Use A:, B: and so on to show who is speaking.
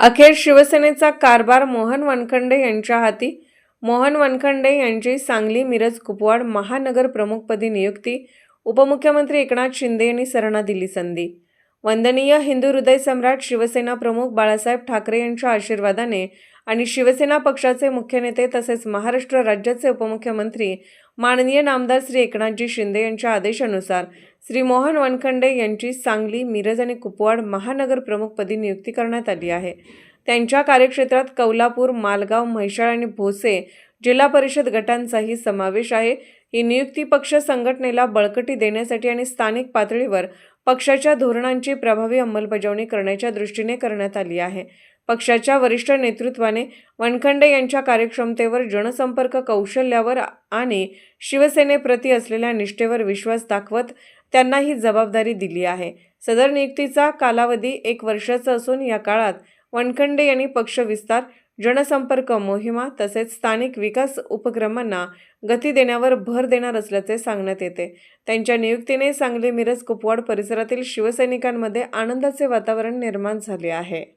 A: अखेर शिवसेनेचा कारभार मोहन वनखंडे यांच्या हाती. मोहन वनखंडे यांची सांगली मिरज कुपवाड महानगर प्रमुखपदी नियुक्ती. उपमुख्यमंत्री एकनाथ शिंदे यांनी सरांना दिली संधी. वंदनीय हिंदू हृदय सम्राट शिवसेना प्रमुख बाळासाहेब ठाकरे यांच्या आशीर्वादाने आणि शिवसेना पक्षाचे मुख्य नेते तसेच महाराष्ट्र राज्याचे उपमुख्यमंत्री माननीय नामदार श्री एकनाथजी शिंदे यांच्या आदेशानुसार श्री मोहन वनखंडे यांची सांगली मिरज आणि कुपवाड महानगर प्रमुखपदी नियुक्ती करण्यात आली आहे. त्यांच्या कार्यक्षेत्रात कौलापूर मालगाव म्हैसाळ आणि भोसे जिल्हा परिषद गटांचाही समावेश आहे. ही नियुक्ती पक्ष संघटनेला बळकटी देण्यासाठी आणि स्थानिक पातळीवर पक्षाच्या धोरणांची प्रभावी अंमलबजावणी करण्याच्या दृष्टीने करण्यात आली आहे. पक्षाच्या वरिष्ठ नेतृत्वाने वनखंडे यांच्या कार्यक्षमतेवर जनसंपर्क कौशल्यावर आणि शिवसेनेप्रती असलेल्या निष्ठेवर विश्वास दाखवत त्यांना ही जबाबदारी दिली आहे. सदर नियुक्तीचा कालावधी एक वर्षाचा असून या काळात वनखंडे यांनी पक्ष विस्तार जनसंपर्क मोहिमा तसेच स्थानिक विकास उपक्रमांना गती देण्यावर भर देणार असल्याचे सांगण्यात येते. त्यांच्या नियुक्तीने सांगली मिरज कुपवाड परिसरातील शिवसैनिकांमध्ये आनंदाचे वातावरण निर्माण झाले आहे.